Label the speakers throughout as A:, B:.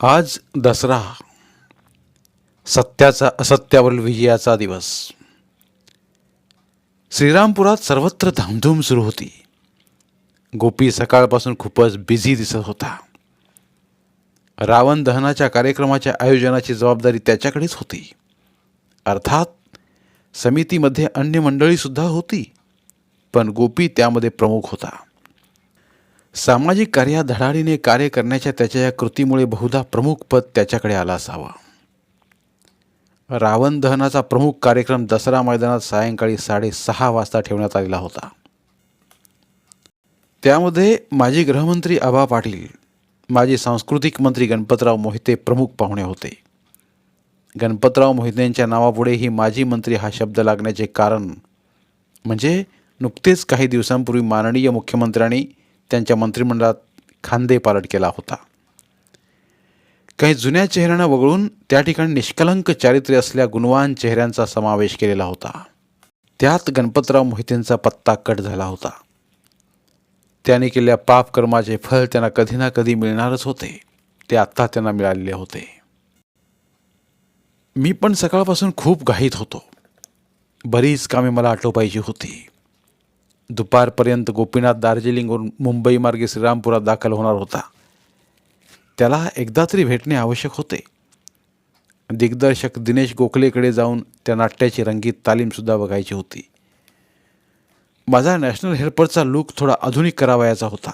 A: आज दसरा सत्याचा असत्यावरील विजयाचा दिवस. श्रीरामपुरात सर्वत्र धामधूम सुरू होती. गोपी सकाळपासून खूपच बिझी दिसत होता. रावण दहनाच्या कार्यक्रमाच्या आयोजनाची जबाबदारी त्याच्याकडेच होती. अर्थात समितीमध्ये अन्य मंडळीसुद्धा होती पण गोपी त्यामध्ये प्रमुख होता. सामाजिक कार्यात धडाडीने कार्य करण्याच्या त्याच्या या कृतीमुळे बहुधा प्रमुख पद त्याच्याकडे आला असावा. रावण दहनाचा प्रमुख कार्यक्रम दसरा मैदानात सायंकाळी साडेसहा वाजता ठेवण्यात आलेला होता. त्यामध्ये माजी गृहमंत्री आबा पाटील माजी सांस्कृतिक मंत्री गणपतराव मोहिते प्रमुख पाहुणे होते. गणपतराव मोहितेंच्या नावापुढे ही माजी मंत्री हा शब्द लागण्याचे कारण म्हणजे नुकतेच काही दिवसांपूर्वी माननीय मुख्यमंत्र्यांनी त्यांच्या मंत्रिमंडळात खांदे पालट केला होता. काही जुन्या चेहऱ्यांना वगळून त्या ठिकाणी निष्कलंक चारित्र्य असल्या गुणवान चेहऱ्यांचा समावेश केलेला होता. त्यात गणपतराव मोहितेंचा पत्ता कट झाला होता. त्याने केलेल्या पाप कर्माचे फळ त्यांना कधी ना कधी मिळणारच होते. ते आत्ता त्यांना मिळालेले होते. मी पण सकाळपासून खूप घाईत होतो. बरीच कामे मला आटोपायची होती. दुपारपर्यंत गोपीनाथ दार्जिलिंगवरून मुंबई मार्गे श्रीरामपुरात दाखल होणार होता. त्याला एकदा तरी भेटणे आवश्यक होते. दिग्दर्शक दिनेश गोखलेकडे जाऊन त्या नाट्याची रंगीत तालीमसुद्धा बघायची होती. माझा नॅशनल हेल्परचा लूक थोडा आधुनिक करावयाचा होता.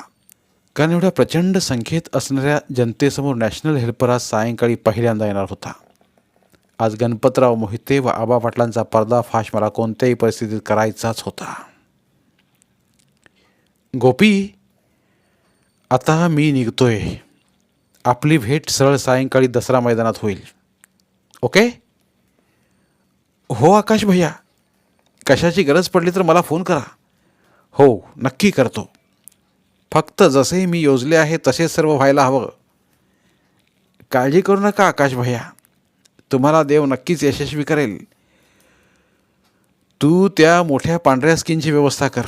A: कारण एवढ्या प्रचंड संख्येत असणाऱ्या जनतेसमोर नॅशनल हेल्पर हा सायंकाळी पहिल्यांदा येणार होता. आज गणपतराव मोहिते व आबा पाटलांचा पर्दाफाश मला कोणत्याही परिस्थितीत करायचाच होता. गोपी आता मी निघतोय. आपली भेट सरळ सायंकाळी दसरा मैदानात होईल. ओके? हो आकाश भैया. कशाची गरज पडली तर मला फोन करा. हो नक्की करतो. फक्त जसे मी योजले आहे तसेच सर्व व्हायला हवं. काळजी करू नका आकाश भैया. तुम्हाला देव नक्कीच यशस्वी करेल. तू त्या मोठ्या पांढऱ्या स्किनची व्यवस्था कर.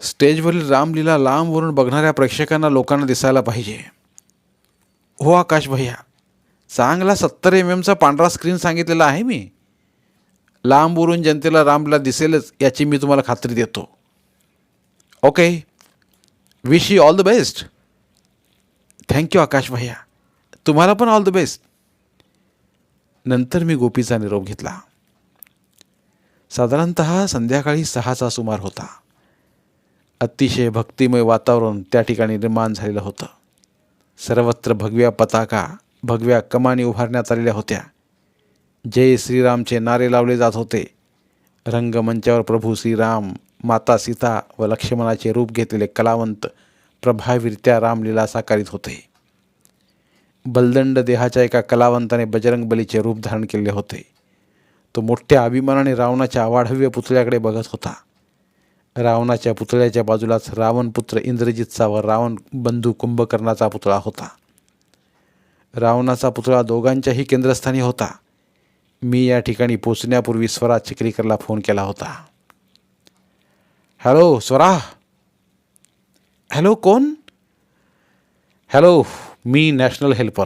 A: स्टेजवरील रामलीला लांबवरून बघणाऱ्या प्रेक्षकांना लोकांना दिसायला पाहिजे. हो आकाश भैया. चांगला सत्तर एम एमचा पांढरा स्क्रीन सांगितलेला आहे मी. लांबवरून जनतेला रामलीला दिसेलच याची मी तुम्हाला खात्री देतो. Okay wish you all the best thank you Akash भैया. तुम्हाला पण ऑल द बेस्ट नंतर मी गोपीचा निरोप घेतला. साधारणत संध्याकाळी सहाचा सुमार होता. अतिशय भक्तिमय वातावरण त्या ठिकाणी निर्माण झालेलं होतं. सर्वत्र भगव्या पताका भगव्या कमानी उभारण्यात आलेल्या होत्या. जय श्रीरामचे नारे लावले जात होते. रंगमंचावर प्रभू श्रीराम माता सीता व लक्ष्मणाचे रूप घेतलेले कलावंत प्रभावीरित्या रामलीला साकारित होते. बलदंड देहाच्या एका कलावंताने बजरंग बलीचे रूप धारण केले होते. तो मोठ्या अभिमानाने रावणाच्या अवाढव्य पुतळ्याकडे बघत होता. रावणाच्या पुतळ्याच्या बाजूलाच रावणपुत्र इंद्रजितचा व रावण बंधू कुंभकर्णाचा पुतळा होता. रावणाचा पुतळा दोघांच्याही केंद्रस्थानी होता. मी या ठिकाणी पोचण्यापूर्वी स्वरा चिखलीकरला फोन केला होता. हॅलो स्वरा. हॅलो कोण? हॅलो मी नॅशनल हेल्पर.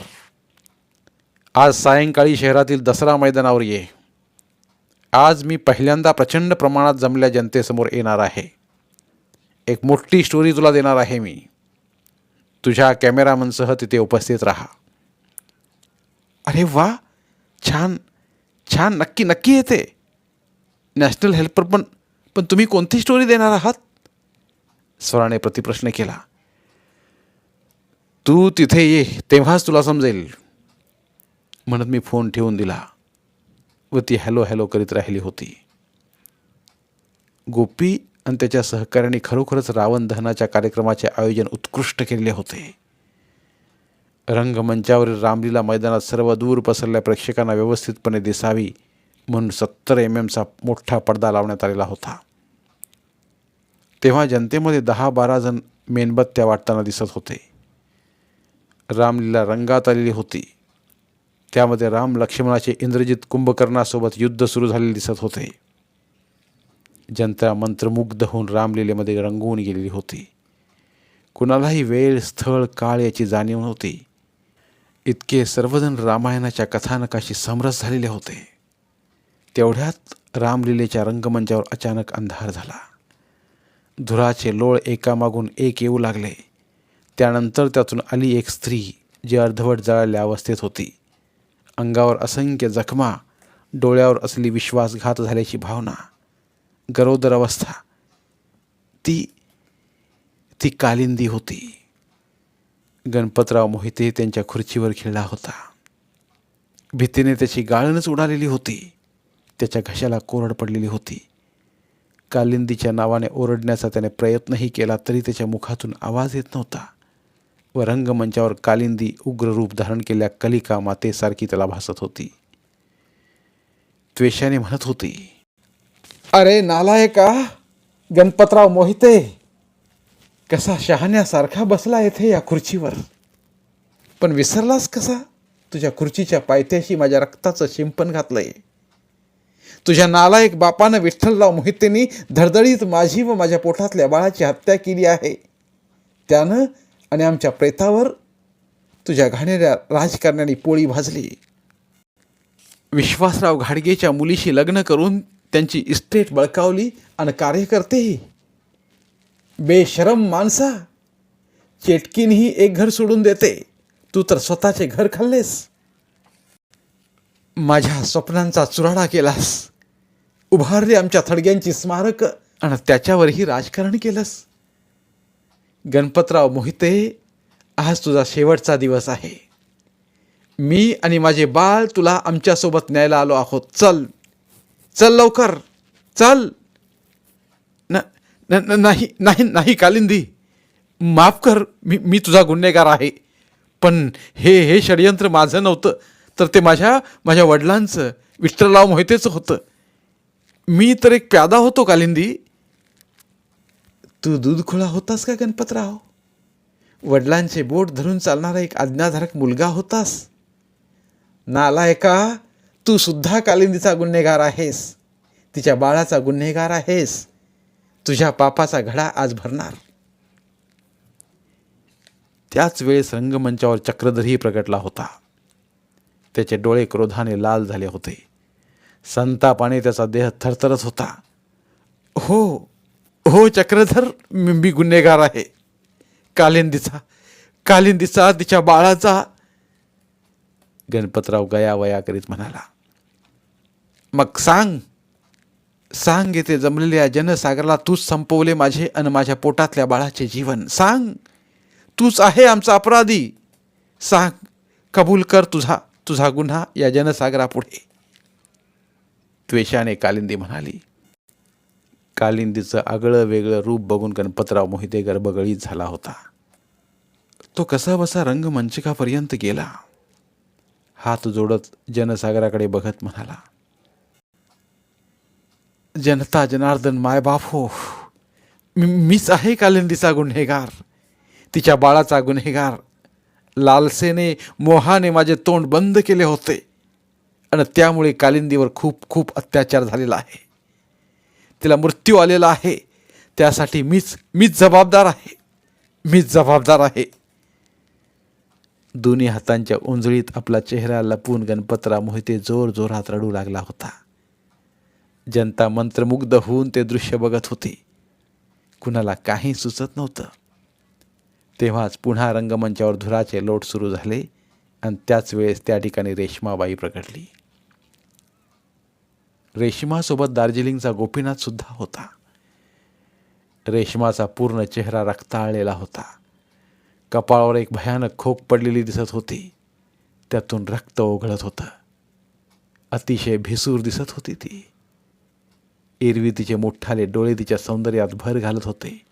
A: आज सायंकाळी शहरातील दसरा मैदानावर ये. आज मी पहिल्यांदा प्रचंड प्रमाणात जमल्या जनतेसमोर येणार आहे. एक मोठी स्टोरी तुला देणार आहे मी. तुझ्या कॅमेरामनसह तिथे उपस्थित राहा. अरे वा! छान! छान! नक्की नक्की येते. नॅशनल हेल्पर पण पण तुम्ही कोणती स्टोरी देणार आहात? स्वराने प्रतिप्रश्न केला. तू तिथे ये तेव्हाच तुला समजेल. म्हणत मी फोन ठेवून दिला. व ती हॅलो हॅलो करीत राहिली होती. गोपी आणि त्याच्या सहकाऱ्यांनी खरोखरच रावण दहनाच्या कार्यक्रमाचे आयोजन उत्कृष्ट केलेले होते. रंगमंचावरील रामलीला मैदानात सर्व दूर पसरल्या प्रेक्षकांना व्यवस्थितपणे दिसावी म्हणून सत्तर एम एमचा मोठा पडदा लावण्यात आलेला होता. तेव्हा जनतेमध्ये दहा बारा जण मेणबत्त्या वाटताना दिसत होते. रामलीला रंगात आलेली होती. त्यामध्ये राम लक्ष्मणाचे इंद्रजित कुंभकर्णासोबत युद्ध सुरू झालेले दिसत होते. जनता मंत्रमुग्ध होऊन रामलीलेमध्ये रंगवून गेलेली होती. कुणालाही वेळ स्थळ काळ याची जाणीव नव्हती. इतके सर्वजण रामायणाच्या कथानकाशी समरस झालेले होते. तेवढ्यात रामलीलेच्या रंगमंचावर अचानक अंधार झाला. धुराचे लोळ एकामागून एक येऊ लागले. त्यानंतर त्यातून आली एक स्त्री जी अर्धवट जळाल्या अवस्थेत होती. अंगावर असंख्य जखमा डोळ्यावर असली विश्वासघात झाल्याची भावना गरोदर अवस्था ती ती कालिंदी होती. गणपतराव मोहिते त्यांच्या खुर्चीवर खेळला होता. भीतीने त्याची गाळणच उडालेली होती. त्याच्या घशाला कोरड पडलेली होती. कालिंदीच्या नावाने ओरडण्याचा त्याने प्रयत्नही केला तरी त्याच्या मुखातून आवाज येत नव्हता. व रंगमंचावर कालिंदी उग्र रूप धारण केल्या कलिका मातेसारखी त्याला भासत होती. त्वेषाने म्हणत होती अरे नालायका गणपतराव मोहिते कसा शहाण्यासारखा बसला येथे या खुर्चीवर? पण विसरलास कसा? तुझ्या खुर्चीच्या पायथ्याशी माझ्या रक्ताचं शिंपण घातलंय. तुझ्या नालायक बापानं विठ्ठलराव मोहितेंनी धडधडीत माझी व माझ्या पोटातल्या बाळाची हत्या केली आहे. त्यानं आणि आमच्या प्रेतावर तुझ्या घाणेऱ्या राजकारण्याने पोळी भाजली. विश्वासराव घाडगेच्या मुलीशी लग्न करून त्यांची इस्टेट बळकावली आणि कार्यकर्तेही बेशरम माणसा चेटकीनही एक घर सोडून देते. तू तर स्वतःचे घर खाल्लेस. माझ्या स्वप्नांचा चुराडा केलास. उभारली आमच्या थडग्यांची स्मारक आणि त्याच्यावरही राजकारण केलंस. गणपतराव मोहिते आज तुझा शेवटचा दिवस आहे. मी आणि माझे बाळ तुला आमच्यासोबत न्यायला आलो आहोत. चल. चल लवकर. चल. न न- नाही नाही नाही कालिंदी. माफ कर मी मी तुझा गुन्हेगार आहे. पण हे हे षडयंत्र माझं नव्हतं तर ते माझ्या माझ्या वडिलांचं विठ्ठलराव मोहितेचं होतं. मी तर एक प्यादा होतो कालिंदी. तू दूध खुळा होतास का गणपतराव? वडिलांचे बोट धरून चालणारा एक आज्ञाधारक मुलगा होतास? नालायका तू सुद्धा कालिंदीचा गुन्हेगार आहेस. तिच्या बाळाचा गुन्हेगार आहेस. तुझ्या पापाचा घडा आज भरणार. त्याच वेळेस रंगमंचावर चक्रधरही प्रगटला होता. त्याचे डोळे क्रोधाने लाल झाले होते. संतापाने त्याचा देह थरथरत होता. हो हो चक्रधर मी गुन्हेगार आहे. कालिंदीचा. कालिंदीचा तिच्या बाळाचा. गणपतराव गयावया करीत म्हणाला मग सांग सांग येथे जमलेल्या जनसागराला तूच संपवले माझे आणि माझ्या पोटातल्या बाळाचे जीवन. सांग तूच आहे आमचा अपराधी. सांग कबूल कर तुझा तुझा गुन्हा या जनसागरापुढे. त्वेषाने कालिंदी म्हणाली कालिंदीचं आगळं वेगळं रूप बघून गणपतराव मोहिते गर्भगळीत झाला होता. तो कसा बसा रंगमंचकापर्यंत गेला. हात जोडत जनसागराकडे बघत म्हणाला जनता जनार्दन मायबाप हो. मी मीच आहे कालिंदीचा गुन्हेगार. तिच्या बाळाचा गुन्हेगार. लालसेने मोहाने माझे तोंड बंद केले होते. आणि त्यामुळे कालिंदीवर खूप खूप अत्याचार झालेला आहे. तिला मृत्यू आलेला आहे. त्यासाठी मीच मीच जबाबदार आहे. मीच जबाबदार आहे. दोन्ही हातांच्या उंजळीत आपला चेहरा लपून गणपतराव मोहिते जोर जोरात रडू लागला होता. जनता मंत्रमुग्ध होऊन ते दृश्य बघत होते. कुणाला काही सुचत नव्हतं. तेव्हाच पुन्हा रंगमंचावर धुराचे लोट सुरू झाले आणि त्याच वेळेस त्या ठिकाणी रेश्माबाई प्रगटली. रेशमासोबत दार्जिलिंगचा गोपीनाथ सुद्धा होता. रेशमाचा पूर्ण चेहरा रक्ताळलेला होता. कपाळावर एक भयानक खोक पडलेली दिसत होती. त्यातून रक्त ओघळत होतं. अतिशय भिसूर दिसत होती ती. एरवी तिचे मोठाले डोळे तिच्या सौंदर्यात भर घालत होते.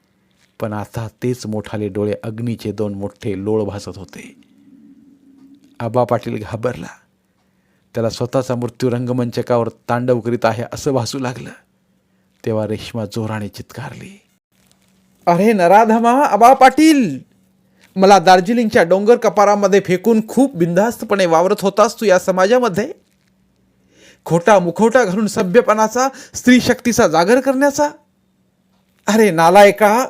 A: पण आता तेच मोठाले डोळे अग्नीचे दोन मोठे लोळ भासत होते. आबा पाटील घाबरला. त्याला स्वतःचा मृत्यू रंगमंचकावर तांडव करीत आहे असं भासू लागलं. तेव्हा रेश्मा जोराने चित्कारली. अरे नराधमा आबा पाटील! मला दार्जिलिंगच्या डोंगर कपारामध्ये फेकून खूप बिनधास्तपणे वावरत होतास तू या समाजामध्ये. खोटा मुखोटा घालून सभ्यपणाचा स्त्री शक्तीचा जागर करण्याचा. अरे नालायका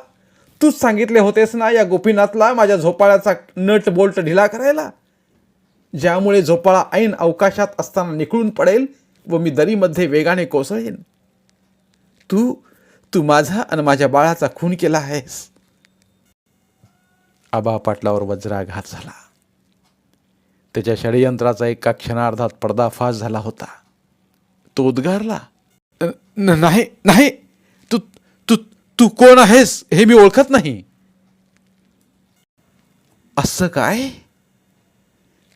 A: तूच सांगितले होतेस ना या गोपीनाथला माझ्या झोपाळ्याचा नट बोल्ट ढिला करायला? ज्यामुळे झोपाळा ऐन अवकाशात असताना निखळून पडेल व मी दरीमध्ये वेगाने कोसळेन. तू तू माझा आणि माझ्या बाळाचा खून केला आहेस. आबा पाटलावर वज्राघात झाला. त्याच्या षडयंत्राचा एका क्षणार्धात पडदाफाश झाला होता. तो उद्गारला "न- नाही नाही तू तू तू कोण आहेस हे मी ओळखत नाही. असं काय?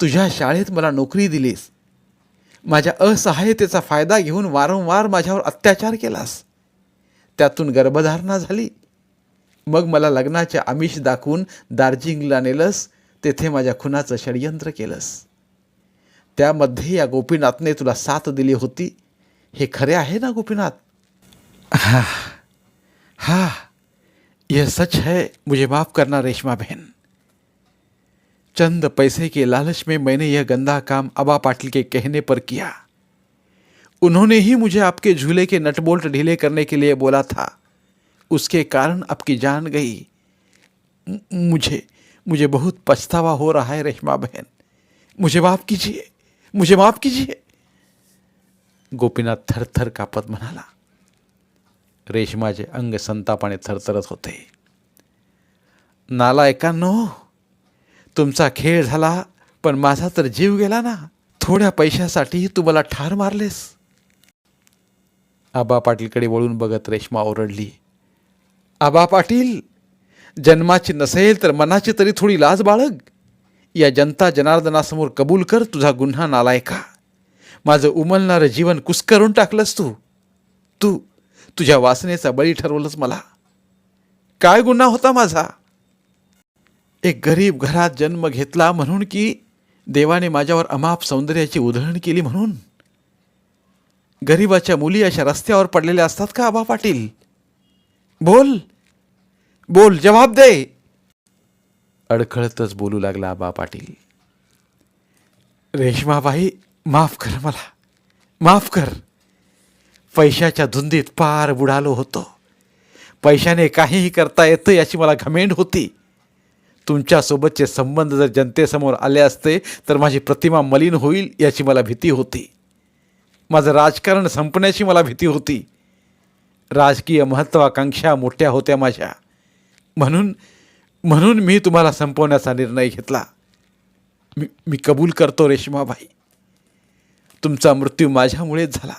A: तुझ्या शाळेत मला नोकरी दिलीस. माझ्या असहायतेचा फायदा घेऊन वारंवार माझ्यावर अत्याचार केलास. त्यातून गर्भधारणा झाली. मग मला लग्नाचे आमिष दाखवून दार्जिलिंगला नेलंस तेथे माझ्या खुनाचं षडयंत्र केलंस. त्यामध्ये या गोपीनाथने तुला साथ दिली होती. हे खरे आहे ना गोपीनाथ? हा हा यह सच है. मुझे माफ करना रेशमा बहन. चंद पैसे के लालच में मैंने यह गंदा काम अबा पाटिल के कहने पर किया। उन्होंने ही मुझे आपके झूले के नटबोल्ट ढीले करने के लिए बोला था। उसके कारण आपकी जान गई। मुझे मुझे बहुत पछतावा हो रहा है रेशमा बहन। मुझे माफ़ कीजिए, मुझे माफ़ कीजिए। गोपीनाथ थरथर कापत म्हणाला रेशमाचे अंग संतापाने थरथरत होते। नाला नालायकांनो तुमचा खेळ झाला पण माझा तर जीव गेला ना. थोड्या पैशासाठी तू मला ठार मारलेस. आबा पाटीलकडे वळून बघत रेश्मा ओरडली. आबा पाटील जन्माची नसेल तर मनाची तरी थोडी लाज बाळग. या जनता जनार्दनासमोर कबूल कर तुझा गुन्हा नालायका. माझं उमलणारं जीवन कुस्करून टाकलंस तू. तू तुझ्या वासनेचा बळी ठरवलंस मला. काय गुन्हा होता माझा? एक गरीब घरात जन्म घेतला म्हणून की देवाने माझ्यावर अमाप सौंदर्याची उधळण केली म्हणून? गरिबाच्या मुली अशा रस्त्यावर पडलेल्या असतात का आबा पाटील? बोल. बोल जबाब दे. अडखळतच बोलू लागला आबा पाटील. रेशमाबाई माफ कर मला. माफ कर. पैशाच्या धुंदीत पार बुडालो होतो. पैशाने काहीही करता येतं याची मला घमेंड होती. तुमच्यासोबतचे संबंध जर जनतेसमोर आले असते तर माझी प्रतिमा मलिन होईल याची मला भीती होती. माझं राजकारण संपण्याची मला भीती होती. राजकीय महत्त्वाकांक्षा मोठ्या होत्या माझ्या. म्हणून म्हणून मी तुम्हाला संपवण्याचा निर्णय घेतला. मी मी कबूल करतो रेश्माबाई. तुमचा मृत्यू माझ्यामुळेच झाला.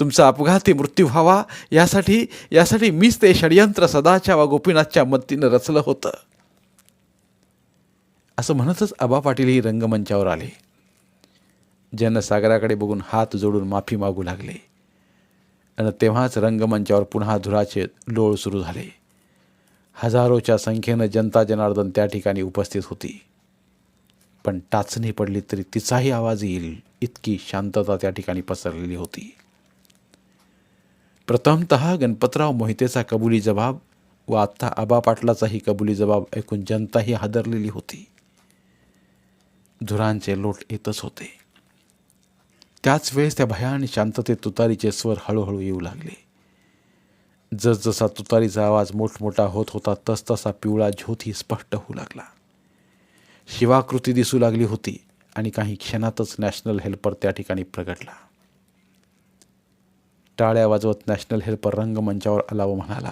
A: तुमचा अपघाती मृत्यू व्हावा यासाठी यासाठी मीच ते षडयंत्र सदाच्या व गोपीनाथच्या मदतीनं रचलं होतं. असं म्हणतच आबा पाटीलही रंगमंचावर आले. जनसागराकडे बघून हात जोडून माफी मागू लागले. आणि तेव्हाच रंगमंचावर पुन्हा धुराचे लोळ सुरू झाले. हजारोच्या संख्येनं जनता जनार्दन त्या ठिकाणी उपस्थित होती. पण टाचणी पडली तरी तिचाही आवाज येईल इतकी शांतता त्या ठिकाणी पसरलेली होती. प्रथमत गणपतराव मोहितेचा कबुली जबाब व आत्ता आबा पाटलाचाही कबुली जबाब ऐकून जनताही हादरलेली होती. धुरांचे लोट येतच होते. त्याच वेळेस त्या भयान शांततेत तुतारीचे स्वर हळूहळू येऊ लागले. जसजसा तुतारीचा आवाज मोठमोठा होत होता तसतसा पिवळा ज्योती स्पष्ट होऊ लागला. शिवाकृती दिसू लागली होती आणि काही क्षणातच नॅशनल हेल्पर त्या ठिकाणी प्रगटला. टाळ्या वाजवत नॅशनल हेल्पर रंगमंचावर आला व म्हणाला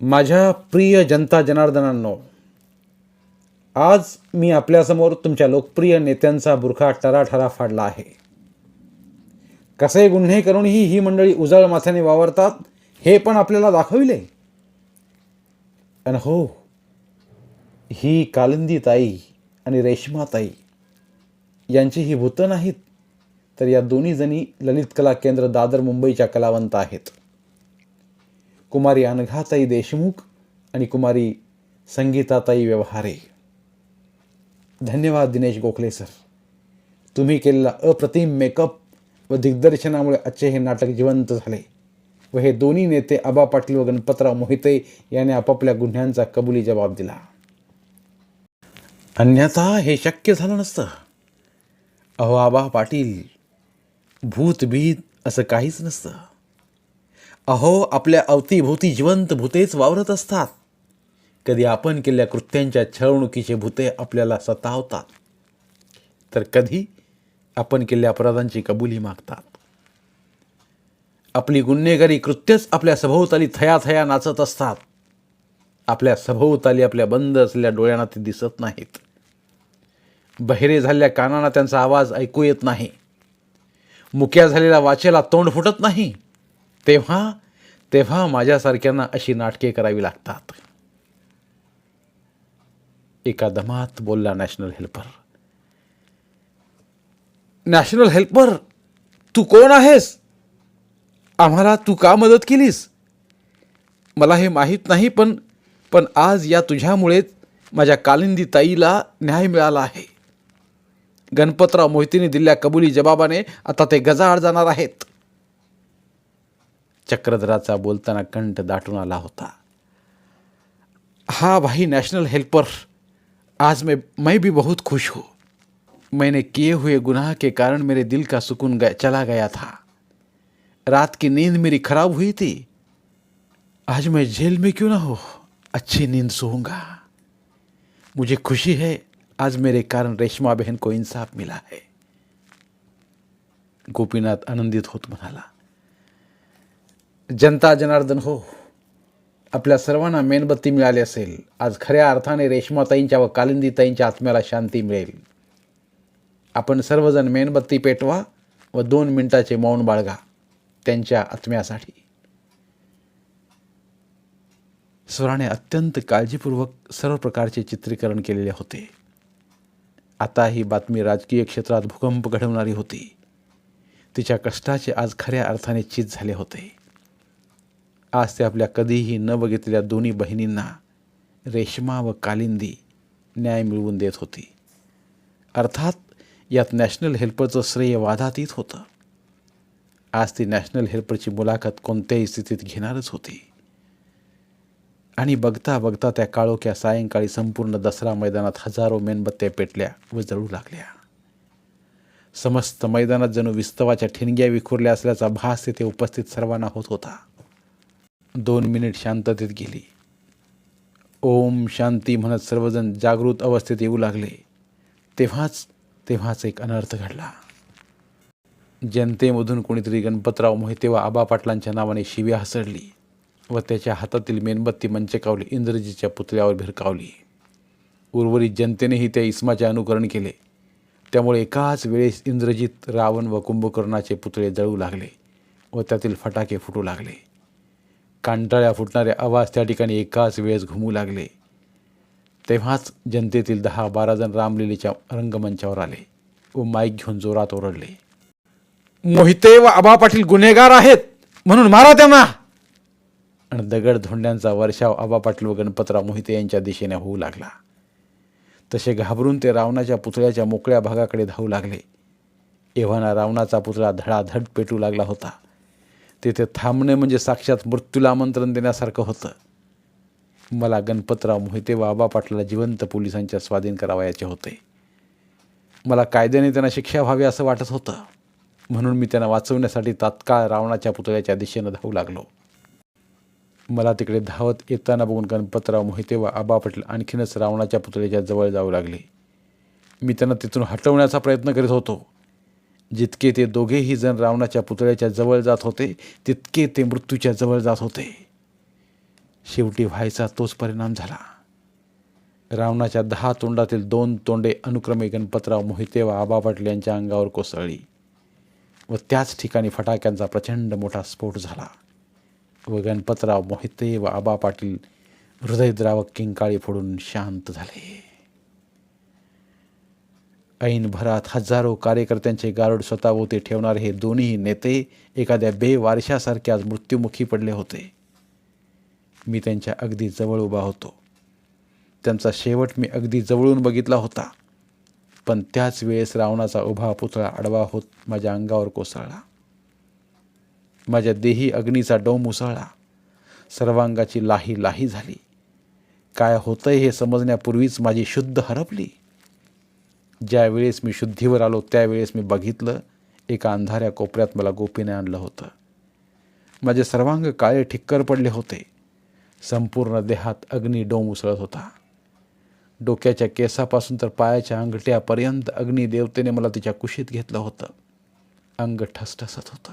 A: माझ्या प्रिय जनता जनार्दनांनो आज मी आपल्यासमोर तुमच्या लोकप्रिय नेत्यांचा बुरखा टराठरा फाडला आहे. कसे गुन्हे करूनही ही मंडळी उजळ माथ्याने वावरतात हे पण आपल्याला दाखविले. आणि हो ही कालिंदी ताई आणि रेशमाताई यांची ही भूतं नाहीत तर या दोन्ही जणी ललित कला केंद्र दादर मुंबईच्या कलावंत आहेत. कुमारी अनघाताई देशमुख आणि कुमारी संगीताताई व्यवहारे. धन्यवाद दिनेश गोखले सर तुम्ही केलेला अप्रतिम मेकअप व दिग्दर्शनामुळे आजचे हे नाटक जिवंत झाले. व हे दोन्ही नेते आबा पाटील व गणपतराव मोहिते यांनी आपापल्या गुन्ह्यांचा कबुली जबाब दिला. अन्यथा हे शक्य झालं नसतं. अहो आबा पाटील भूतभीत असं काहीच नसतं. अहो आपल्या अवतीभोवती जिवंत भूतेच वावरत असतात. कधी आपण केलेल्या कृत्यांच्या छळवणुकीचे भूते आपल्याला सतावतात तर कधी आपण केलेल्या अपराधांची कबुली मागतात. आपली गुन्हेगारी कृत्यच आपल्या सभोवताली थया थया नाचत असतात. आपल्या सभोवताली आपल्या बंद असलेल्या डोळ्यांना ते दिसत नाहीत. बहिरे झालेल्या कानांना त्यांचा आवाज ऐकू येत नाही. मुक्या झालेल्या वाचेला तोंड फुटत नाही. तेव्हा तेव्हा माझ्यासारख्यांना अशी नाटके करावी लागतात. एका दमात बोलला नॅशनल हेल्पर नॅशनल हेल्पर तू कोण आहेस? आम्हाला तू का मदत केलीस? मला हे माहीत नाही पण पण आज या तुझ्यामुळेच माझ्या कालिंदी ताईला न्याय मिळाला आहे. गणपतराव मोहितीने दिलेल्या कबुली जबाबाने आता ते गजाआड जाणार आहेत. चक्रधराचा बोलताना कंठ दाटून आला होता. हा भाई नॅशनल हेल्पर आज मैं मैं भी बहुत खुश हूँ। मैंने किए हुए गुनाह के कारण मेरे दिल का सुकून गया, चला गया था। रात की नींद मेरी खराब हुई थी। आज मैं जेल में क्यों ना हो? अच्छी नींद सोऊँगा। मुझे खुशी है आज मेरे कारण रेशमा बहन को इंसाफ मिला है। गोपीनाथ आनंदित होत म्हणाला जनता जनार्दन हो। आपल्या सर्वांना मेणबत्ती मिळाली असेल आज खऱ्या अर्थाने रेशमाताईंच्या व कालिंदीताईंच्या आत्म्याला शांती मिळेल. आपण सर्वजण मेणबत्ती पेटवा व दोन मिनिटाचे मौन बाळगा त्यांच्या आत्म्यासाठी. स्वराने अत्यंत काळजीपूर्वक सर्व प्रकारचे चित्रीकरण केलेले होते. आता ही बातमी राजकीय क्षेत्रात भूकंप घडवणारी होती. तिच्या कष्टाचे आज खऱ्या अर्थाने चित झाले होते. आज ते आपल्या कधीही न बघितलेल्या दोन्ही बहिणींना रेशमा व कालिंदी न्याय मिळवून देत होती. अर्थात यात नॅशनल हेल्परचं श्रेय वादातीत होतं. आज ती नॅशनल हेल्परची मुलाखत कोणत्याही स्थितीत घेणारच होती. आणि बघता बघता त्या काळोख्या सायंकाळी संपूर्ण दसरा मैदानात हजारो मेणबत्त्या पेटल्या व जळू लागल्या. समस्त मैदानात जणू विस्तवाच्या ठिणग्या विखुरल्या असल्याचा भास तेथे उपस्थित सर्वांना होत होता. दोन मिनिट शांततेत गेली. ओम शांती म्हणत सर्वजण जागृत अवस्थेत येऊ लागले. तेव्हाच तेव्हाच एक अनर्थ घडला. जनतेमधून कोणीतरी गणपतराव मोहिते व आबा पाटलांच्या नावाने शिव्या हसडली व त्याच्या हातातील मेणबत्ती मंचकावली इंद्रजीच्या पुतळ्यावर भिरकावली. उर्वरित जनतेनेही त्या इस्माचे अनुकरण केले. त्यामुळे एकाच वेळेस इंद्रजित रावण व कुंभकर्णाचे पुतळे जळू लागले व त्यातील फटाके फुटू लागले. कांटाळ्या फुटणारे आवाज त्या ठिकाणी एकाच वेळेस घुमू लागले. तेव्हाच जनतेतील दहा बारा जण रामलीलेच्या रंगमंचावर आले व माईक घेऊन जोरात ओरडले. मोहिते व आबा पाटील गुन्हेगार आहेत म्हणून मारा त्यांना. आणि दगड धोंड्यांचा वर्षाव आबा पाटील व गणपतराव मोहिते यांच्या दिशेने होऊ लागला. तसे घाबरून ते रावणाच्या पुतळ्याच्या मोकळ्या भागाकडे धावू लागले. एव्हाना रावणाचा पुतळा धडाधड पेटू लागला होता. तिथे थांबणे म्हणजे साक्षात मृत्यूला आमंत्रण देण्यासारखं होतं. मला गणपतराव मोहिते बाबा आबा पाटलाला जिवंत पोलिसांच्या स्वाधीन करावयाचे होते. मला कायद्याने त्यांना शिक्षा व्हावी असं वाटत होतं. म्हणून मी त्यांना वाचवण्यासाठी तात्काळ रावणाच्या पुतळ्याच्या दिशेनं धावू लागलो. मला तिकडे धावत येताना बघून गणपतराव मोहिते व आबा पाटील आणखीनच रावणाच्या पुतळ्याच्या जवळ जाऊ लागले. मी त्यांना तिथून हटवण्याचा प्रयत्न करीत होतो. जितके ते दोघेही जण रावणाच्या पुतळ्याच्या जवळ जात होते तितके ते मृत्यूच्या जवळ जात होते. शेवटी व्हायचा तोच परिणाम झाला. रावणाच्या दहा तोंडातील दोन तोंडे अनुक्रमे गणपतराव मोहिते व आबा पाटील यांच्या अंगावर कोसळली व त्याच ठिकाणी फटाक्यांचा प्रचंड मोठा स्फोट झाला व गणपतराव मोहिते व आबा पाटील हृदयद्रावक किंकाळी फोडून शांत झाले. ऐन भरात हजारो कार्यकर्त्यांचे गारुड स्वतःभोवती ठेवणारे हे दोन्ही नेते एखाद्या बेवारशासारखे आज मृत्युमुखी पडले होते. मी त्यांच्या अगदी जवळ उभा होतो. त्यांचा शेवट मी अगदी जवळून बघितला होता. पण त्याच वेळेस रावणाचा उभा पुतळा आडवा होत माझ्या अंगावर कोसळला. माझ्या देही अग्नीचा डोम उसळला. सर्वांगाची लाही लाही झाली. काय होतंय हे समजण्यापूर्वीच माझी शुद्ध हरपली. ज्यावेळेस मी शुद्धीवर आलो त्यावेळेस मी बघितलं एका अंधाऱ्या कोपऱ्यात मला गोपीने आणलं होतं. माझे सर्वांग काळे ठिक्कर पडले होते. संपूर्ण देहात अग्नी डोम उसळत होता. डोक्याच्या केसापासून तर पायाच्या अंगठ्यापर्यंत अग्निदेवतेने मला तिच्या कुशीत घेतलं होतं. अंग ठसठसत होतं.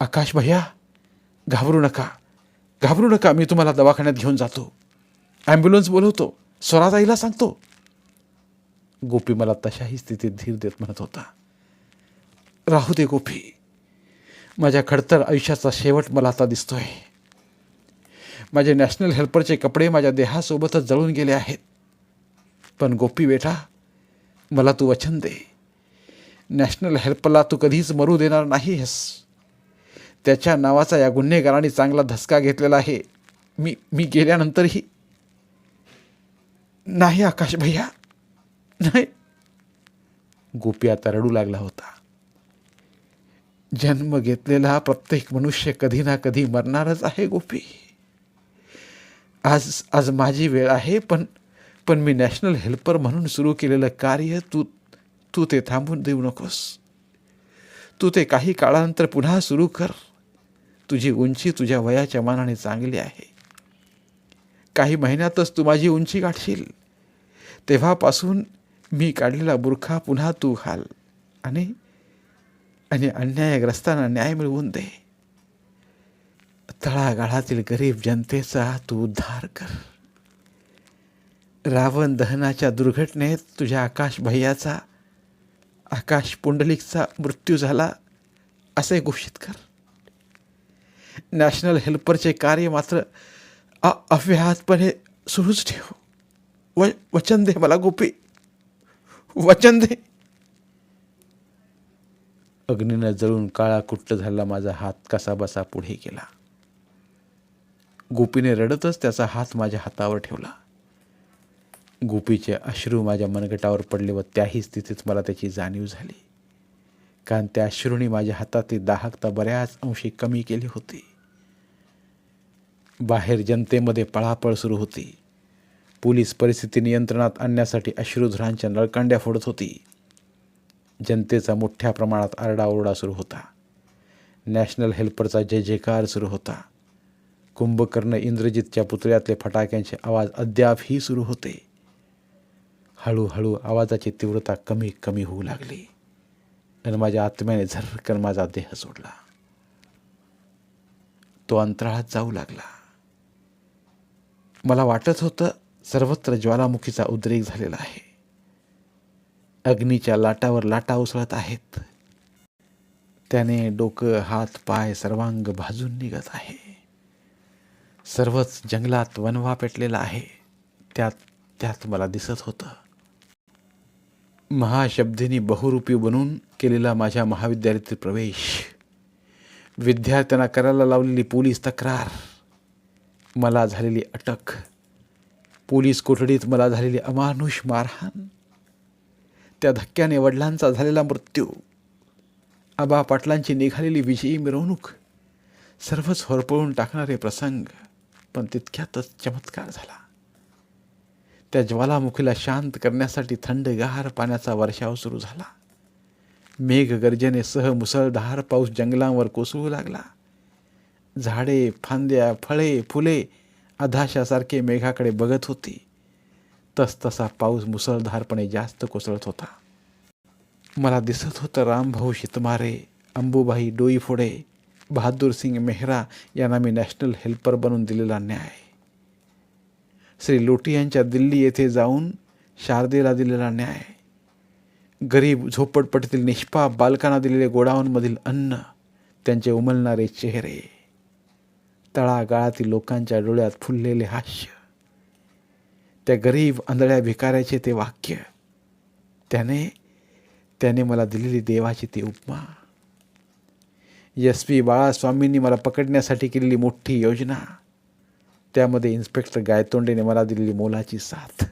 A: आकाश भैया घाबरू नका. घाबरू नका मी तुम्हाला दवाखान्यात घेऊन जातो. ॲम्ब्युलन्स बोलवतो. स्वराताईला सांगतो. गोपी मला तशाही स्थितीत धीर देत म्हणत होता. राहू दे गोपी. माझ्या खडतर आयुष्याचा शेवट मला आता दिसतोय. माझे नॅशनल हेल्परचे कपडे माझ्या देहासोबतच जळून गेले आहेत. पण गोपी बेटा मला तू वचन दे. नॅशनल हेल्पला तू कधीच मरू देणार नाहीस त्याच्या नावाचा या गुन्हेगारांनी चांगला धसका घेतलेला आहे. मी मी गेल्यानंतरही. नाही आकाश भैया नाही. गोपी आता रडू लागला होता. जन्म घेतलेला प्रत्येक मनुष्य कधी ना कधी मरणारच आहे गोपी. आज आज माझी वेळ आहे पण पण मी नॅशनल हेल्पर म्हणून सुरू केलेलं कार्य तू तू ते थांबून देऊ नकोस. तू ते काही काळानंतर पुन्हा सुरू कर. तुझी उंची तुझ्या वयाच्या मानाने चांगली आहे. काही महिन्यातच तू माझी उंची गाठशील. तेव्हापासून मी काढलेला बुरखा पुन्हा तू घाल. आणि आणि अन्यायग्रस्तांना न्याय मिळवून दे. तळागाळातील गरीब जनतेचा तू उद्धार कर. रावण दहनाच्या दुर्घटनेत तुझ्या आकाश भैयाचा आकाश पुंडलिकचा मृत्यू झाला असे घोषित कर. नॅशनल हेल्परचे कार्य मात्र अ अव्याहतपणे सुरूच ठेव. व वचन दे मला गोपी. वचन दे. अग्नीनं जळून काळा कुट्ट झाला माझा हात कसा बसा पुढे गेला. गोपीने रडतच त्याचा हात माझ्या हातावर ठेवला. गोपीचे अश्रू माझ्या मनगटावर पडले व त्याही स्थितीत मला त्याची जाणीव झाली. कारण त्या अश्रूने माझ्या हातातील दाहकता बऱ्याच अंशी कमी केली होती. बाहेर जनतेमध्ये पळापळ सुरू होती. पोलीस परिस्थिती नियंत्रणात आणण्यासाठी अश्रुधुरांच्या नळकांड्या फोडत होती. जनतेचा मोठ्या प्रमाणात आरडाओरडा सुरू होता. नॅशनल हेल्परचा जय जयकार सुरू होता. कुंभकर्ण इंद्रजितच्या पुतळ्यातले फटाक्यांचे आवाज अद्यापही सुरू होते. हळूहळू आवाजाची तीव्रता कमी कमी होऊ लागली. आणि माझ्या आत्म्याने झरकन माझा देह सोडला. तो अंतराळात जाऊ लागला. मला वाटत होतं सर्वत्र ज्वालामुखीचा उद्रेक झालेला आहे. अग्नीच्या लाटावर लाटा उसळत आहेत. त्याने डोकं हात पाय सर्वांग भाजून निघत आहे. सर्वच जंगलात वनवा पेटलेला आहे. त्यात त्यात मला दिसत होतं. महाशब्दिनी बहुरूपी बनून केलेला माझ्या महाविद्यालयातील प्रवेश. विद्यार्थ्यांना करायला लावलेली पोलीस तक्रार. मला झालेली अटक. पोलीस कोठडीत मला झालेली अमानुष मारहाण त्या धक्क्याने वडिलांचा झालेला मृत्यू आबा पाटलांची निघालेली विजयी मिरवणूक सर्वच होरपळून टाकणारे प्रसंग पण तितक्यातच चमत्कार झाला. त्या ज्वालामुखीला शांत करण्यासाठी थंडगार पाण्याचा वर्षाव सुरू झाला. मेघगर्जनेसह मुसळधार पाऊस जंगलांवर कोसळू लागला. झाडे फांद्या फळे फुले अधाशासारखे मेघाकडे बघत होती. तसतसा पाऊस मुसळधारपणे जास्त कोसळत होता. मला दिसत होतं रामभाऊ शितमारे अंबुबाई डोईफोडे बहादूर सिंग मेहरा यांना मी नॅशनल हेल्पर बनवून दिलेला न्याय. श्री लोटी यांच्या दिल्ली येथे जाऊन शारदेला दिलेला न्याय. गरीब झोपडपट्टीतील निष्पाप बालकांना दिलेले गोडाऊनमधील अन्न त्यांचे उमलणारे चेहरे. तळागाळातील लोकांच्या डोळ्यात फुललेले हास्य. त्या गरीब आंधळ्या भिकाऱ्याचे ते वाक्य. त्याने त्याने मला दिलेली देवाची ती उपमा. यशवी पी बाळास्वामींनी मला पकडण्यासाठी केलेली मोठी योजना. त्यामध्ये इन्स्पेक्टर गायतोंडेने मला दिलेली मोलाची साथ.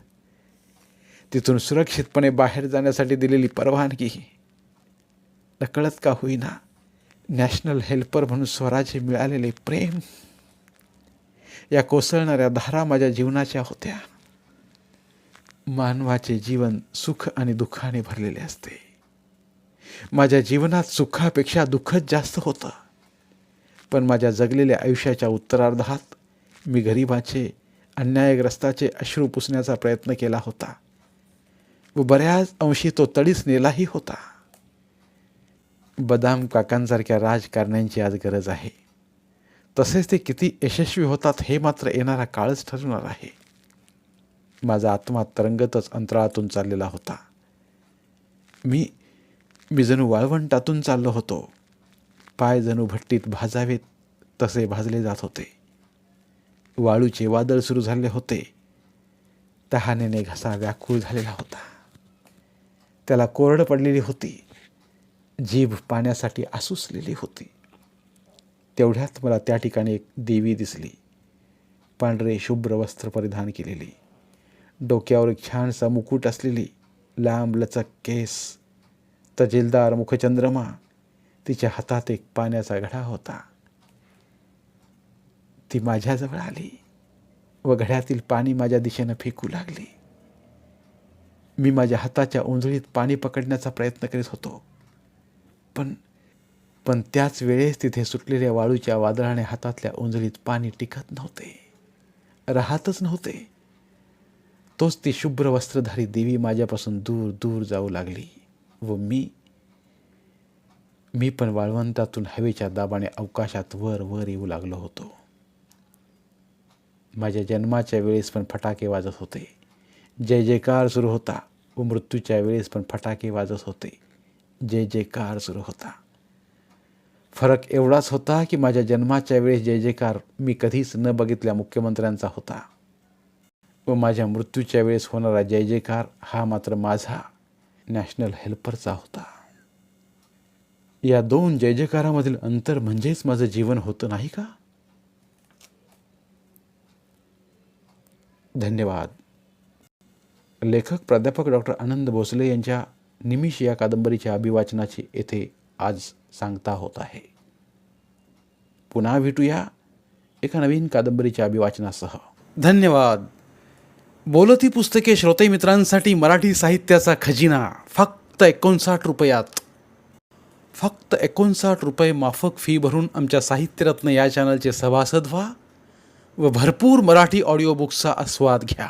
A: तिथून सुरक्षितपणे बाहेर जाण्यासाठी दिलेली परवानगी. नकळत का होईना नॅशनल हेल्पर म्हणून स्वराज्य मिळालेले प्रेम. या कोसळणाऱ्या धारा माझ्या जीवनाच्या होत्या. मानवाचे जीवन सुख आणि दुःखाने भरलेले असते. माझ्या जीवनात सुखापेक्षा दुःखच जास्त होतं. पण माझ्या जगलेल्या आयुष्याच्या उत्तरार्धात मी गरिबाचे अन्यायग्रस्ताचे अश्रू पुसण्याचा प्रयत्न केला होता. व बऱ्याच अंशी तो तडीस नेलाही होता. बदाम काकांसारख्या राजकारण्यांची आज गरज आहे. तसेच ते किती यशस्वी होतात हे मात्र येणारा काळच ठरवणार आहे. माझा आत्मा तरंगतच अंतराळातून चाललेला होता. मी मी जणू वाळवंटातून चाललो होतो. पाय जणू भट्टीत भाजावेत तसे भाजले जात होते. वाळूचे वादळ सुरू झाले होते. तहानेने घसा व्याकुळ झालेला होता. त्याला कोरड पडलेली होती. जीभ पाण्यासाठी आसुसलेली होती. तेवढ्यात मला त्या ठिकाणी एक देवी दिसली. पांढरे शुभ्र वस्त्र परिधान केलेली. डोक्यावर एक छानसा मुकुट असलेली. लांब लचक केस. तजेलदार मुखचंद्रमा. तिच्या हातात एक पाण्याचा घडा होता. ती माझ्याजवळ आली व घड्यातील पाणी माझ्या दिशेनं फेकू लागली. मी माझ्या हाताच्या उंजळीत पाणी पकडण्याचा प्रयत्न करीत होतो. पण पण त्याच वेळेस तिथे सुटलेल्या वाळूच्या वादळाने हातातल्या उंजळीत पाणी टिकत नव्हते. राहतच नव्हते. तोच ती शुभ्र वस्त्रधारी देवी माझ्यापासून दूर दूर जाऊ लागली व मी मी पण वाळवंतातून हवेच्या दाबाने अवकाशात वर वर येऊ लागलो होतो. माझ्या जन्माच्या वेळेस पण फटाके वाजत होते. जय जयकार सुरू होता व मृत्यूच्या वेळेस पण फटाके वाजत होते. जय जयकार सुरू होता. फरक एवढाच होता की माझ्या जन्माच्या वेळेस जय जयकार मी कधीच न बघितल्या मुख्यमंत्र्यांचा होता. व माझ्या मृत्यूच्या वेळेस होणारा जय जयकार हा मात्र माझा नॅशनल हेल्परचा होता. या दोन जय जयकारामधील अंतर म्हणजेच माझं जीवन होतं नाही का? धन्यवाद. लेखक प्राध्यापक डॉक्टर आनंद भोसले यांच्या निमिष या कादंबरीच्या अभिवाचनाची येथे आज सांगता होत आहे. पुन्हा भेटूया एका नवीन कादंबरीच्या अभिवाचनासह. धन्यवाद. बोलती पुस्तके श्रोते मित्रांसाठी मराठी साहित्याचा खजिना. फक्त एकोणसाठ रुपयात. फक्त एकोणसाठ रुपये माफक फी भरून आमच्या साहित्यरत्न या चॅनलचे सभासद व्हा व भरपूर मराठी ऑडिओ बुक्सचा आस्वाद घ्या.